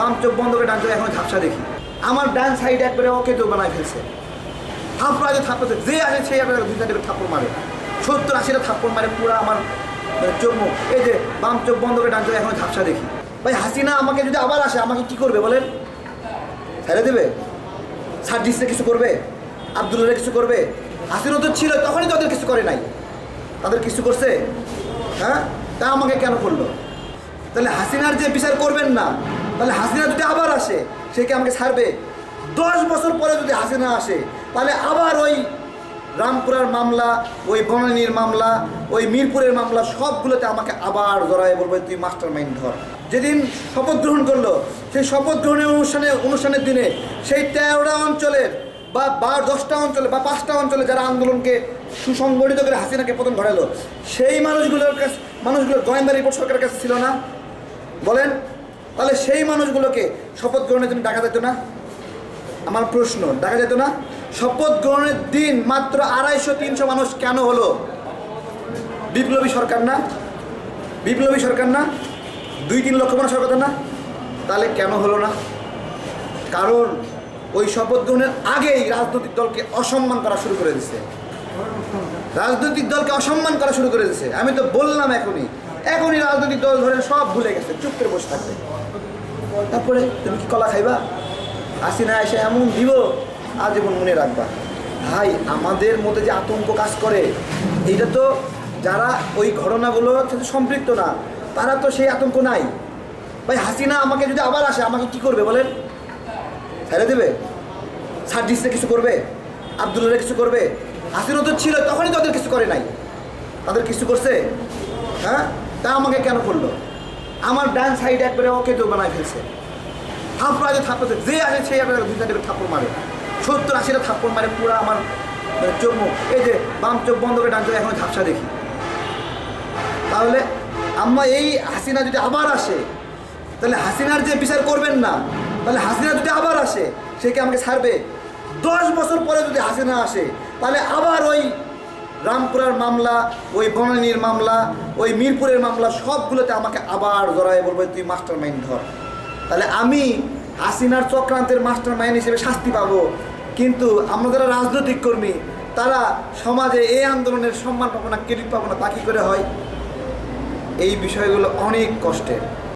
বাম চোখ বন্ধ করে ডান চোখ এখন ঝাপসা দেখি। আমার ডান সাইড একবারে ওকে তো বানায় ফেলছে। থাপড়া যে থাপড়াতে যে আছে সেই আপনার দুই চারটে থাপ্পড় মারে। সত্তর আশিটা থাপ্পড় মারে পুরো আমার মানে চোখ এই যে বাম চোখ বন্ধ করে ডান চোখ এখন ঝাপসা দেখি। ভাই, হাসিনা আমাকে যদি আবার আসে, আমাকে কি করবে বলেন? ছেড়ে দেবে? সার্জিসে কিছু করবে? আব্দুল্লাহ কিছু করবে? হাসিনা তো ছিল, তখনই তো ওদের কিছু করে নাই। তাদের কিছু করছে? হ্যাঁ? তা আমাকে কেন করল? তাহলে হাসিনার যে বিচার করবেন না তাহলে হাসিনা যদি আবার আসে, সে কি আমাকে ছাড়বে? দশ বছর পরে যদি হাসিনা আসে, তাহলে আবার ওই রামপুরার মামলা, ওই বনানীর মামলা, ওই মিরপুরের মামলা সবগুলোতে আমাকে আবার জড়ায় বলবে, তুই মাস্টার মাইন্ড ধর। যেদিন শপথ গ্রহণ করল, সেই শপথ গ্রহণের অনুষ্ঠানে, অনুষ্ঠানের দিনে সেই তেরোটা অঞ্চলের বা বা দশটা অঞ্চলে বা পাঁচটা অঞ্চলে যারা আন্দোলনকে সুসংগঠিত করে হাসিনাকে প্রথম ঘটালো সেই মানুষগুলোর কাছে, মানুষগুলোর গোয়েন্দা রিপোর্ট সরকারের কাছে ছিল না? বলেন। তাহলে সেই মানুষগুলোকে শপথ গ্রহণের জন্য ডাকা যেত না? আমার প্রশ্ন দেখা যেত না? শপথ গ্রহণের দিন মাত্র আড়াইশো তিনশো মানুষ কেন হলো? বিপ্লবী সরকার না? বিপ্লবী সরকার না? দুই তিন লক্ষ মানুষ সরকার না? তাহলে কেন হলো না? কারণ ওই শপথ গ্রহণের আগেই রাজনৈতিক দলকে অসম্মান করা শুরু করে দিছে। রাজনৈতিক দলকে অসম্মান করা শুরু করে দিছে। আমি তো বললাম এখনই এখনই রাজনৈতিক দল ধরে সব ভুলে গেছে, চুপ করে বসে থাকবে। তারপরে তুমি কি কলা খাইবা? হাসিনা এসে এমন দিব আজীবন মনে রাখবা। ভাই, আমাদের মধ্যে যে আতঙ্ক কাজ করে এইটা তো যারা ওই ঘটনাগুলোর সাথে সম্পৃক্ত না, তারা তো সেই আতঙ্ক নাই। ভাই, হাসিনা আমাকে যদি আবার আসে, আমাকে কি করবে বলেন? ছেড়ে দেবে? সার্জিসে কিছু করবে? আবদুল্লাহ কিছু করবে? হাসিনা তো ছিল, তখনই তাদের কিছু করে নাই। তাদের কিছু করছে? হ্যাঁ? তা আমাকে কেন করল? আমার ডান সাইড একবারে ওকে তো বানায় ফেলছে। থাপড়া যে থাপড়াতে যে আছে সেই আপনার দুই চারটে থাপ্পড় মারে। সত্তর, আশিটা থাপ্পড় মারে, পুরো আমার মানে চোখ এই যে বাম চোখ বন্ধ করে ডান চোখ এখন ঝাপসা দেখি। তাহলে আম্মা, এই হাসিনা যদি আবার আসে, তাহলে হাসিনার যে বিচার করবেন না, তাহলে হাসিনা যদি আবার আসে, সে কি আমাকে ছাড়বে? দশ বছর পরে যদি হাসিনা আসে, তাহলে আবার ওই রামপুরার মামলা, ওই বনানীর মামলা, ওই মিরপুরের মামলা, সবগুলোতে আমাকে আবার জড়ায় বলবে, তুই মাস্টার মাইন্ড ধর। তাহলে আমি হাসিনার চক্রান্তের মাস্টার মাইন্ড হিসেবে শাস্তি পাবো। কিন্তু আমরা যারা রাজনৈতিক কর্মী, তারা সমাজে এই আন্দোলনের সম্মান পাবো না ক্রেডিট পাবো না, তা কী করে হয়? এই বিষয়গুলো অনেক কষ্টের।